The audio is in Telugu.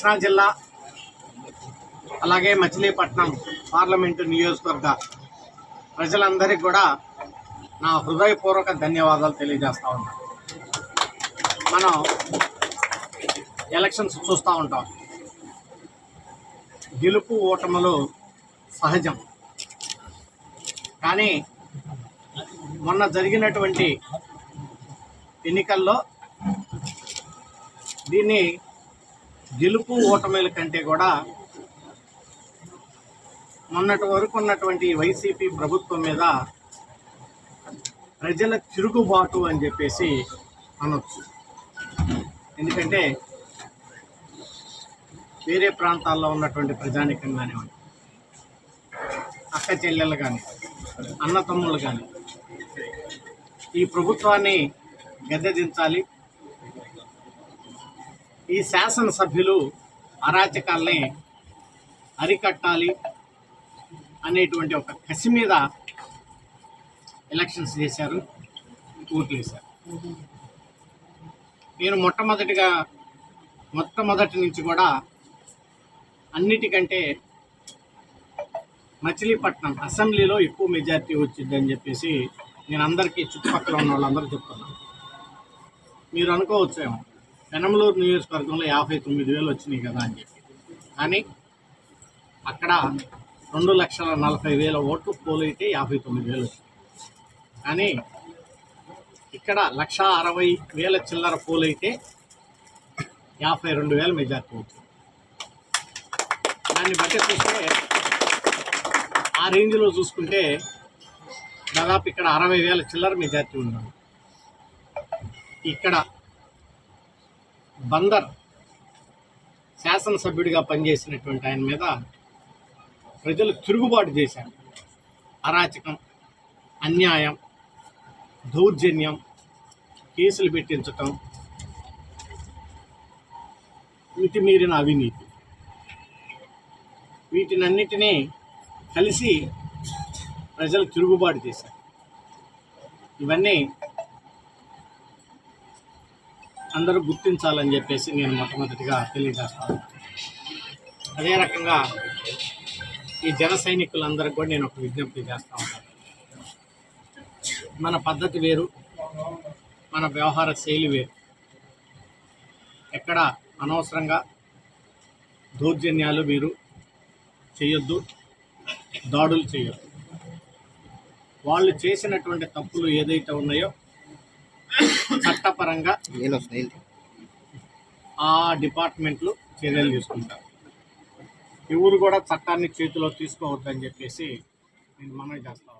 కృష్ణా జిల్లా అలాగే మచిలీపట్నం పార్లమెంటు నియోజకవర్గ ప్రజలందరికీ కూడా నా హృదయపూర్వక ధన్యవాదాలు తెలియజేస్తూ ఉన్నాను మనం ఎలక్షన్స్ చూస్తూ ఉంటాం. గెలుపు ఓటములు సహజం. కానీ మొన్న జరిగినటువంటి ఎన్నికల్లో దీన్ని గెలుపు ఓటమిల కంటే కూడా మొన్నటి వరకు ఉన్నటువంటి వైసీపీ ప్రభుత్వం మీద ప్రజల తిరుగుబాటు అని చెప్పేసి అనొచ్చు. ఎందుకంటే వేరే ప్రాంతాల్లో ఉన్నటువంటి ప్రజానికం కానివ్వండి అక్క చెల్లెలు కానీ అన్న తమ్ముళ్ళు కానీ ఈ ప్రభుత్వాన్ని గద్దెదించాలి ఈ శాసనసభ్యులు అరాచకాల్ని అరికట్టాలి అనేటువంటి ఒక కసి మీద ఎలక్షన్స్ చేశారు ఓట్లు వేశారు నేను మొట్టమొదటిగా మొట్టమొదటి నుంచి కూడా అన్నిటికంటే మచిలీపట్నం అసెంబ్లీలో ఎక్కువ మెజార్టీ వచ్చిందని చెప్పేసి నేను అందరికీ చుట్టుపక్కల ఉన్న వాళ్ళందరూ చెప్తున్నాను. మీరు అనుకోవచ్చేమో. పెనమలూరు నియోజకవర్గంలో యాభై తొమ్మిది వేలు వచ్చినాయి కదా అని చెప్పి. కానీ అక్కడ రెండు లక్షల నలభై వేల ఓట్లు పోలైతే యాభై తొమ్మిది వేలు వచ్చినాయి. కానీ ఇక్కడ లక్ష అరవై వేల చిల్లర పోలైతే యాభై రెండు వేల మెజార్టీ వచ్చింది దాన్ని బట్టి చూస్తే ఆ రేంజ్లో చూసుకుంటే దాదాపు ఇక్కడ అరవై వేల చిల్లర మెజార్టీ ఉన్నాను ఇక్కడ బందర్ శాసనసభ్యుడిగా పనిచేసినటువంటి ఆయన మీద ప్రజలు తిరుగుబాటు చేశారు. అరాచకం అన్యాయం దౌర్జన్యం కేసులు పెట్టించటం మితిమీరిన అవినీతి. వీటినన్నిటినీ కలిసి ప్రజలు తిరుగుబాటు చేశారు. ఇవన్నీ అందరూ గుర్తించాలని చెప్పేసి నేను మొట్టమొదటిగా తెలియజేస్తాను. అదే రకంగా ఈ జన సైనికులందరికీ కూడా నేను ఒక విజ్ఞప్తి చేస్తా ఉంటాను. మన పద్ధతి వేరు మన వ్యవహార శైలి వేరు. ఎక్కడ అనవసరంగా దౌర్జన్యాలు మీరు చేయొద్దు దాడులు చేయొద్దు. వాళ్ళు చేసినటువంటి తప్పులు ఏదైతే ఉన్నాయో చట్టపరంగా ఆ డిపార్ట్మెంట్లు చర్యలు తీసుకుంటారు. ఎవరు కూడా చట్టాన్ని చేతిలో తీసుకోవద్దని చెప్పేసి నేను మనవి చేస్తాను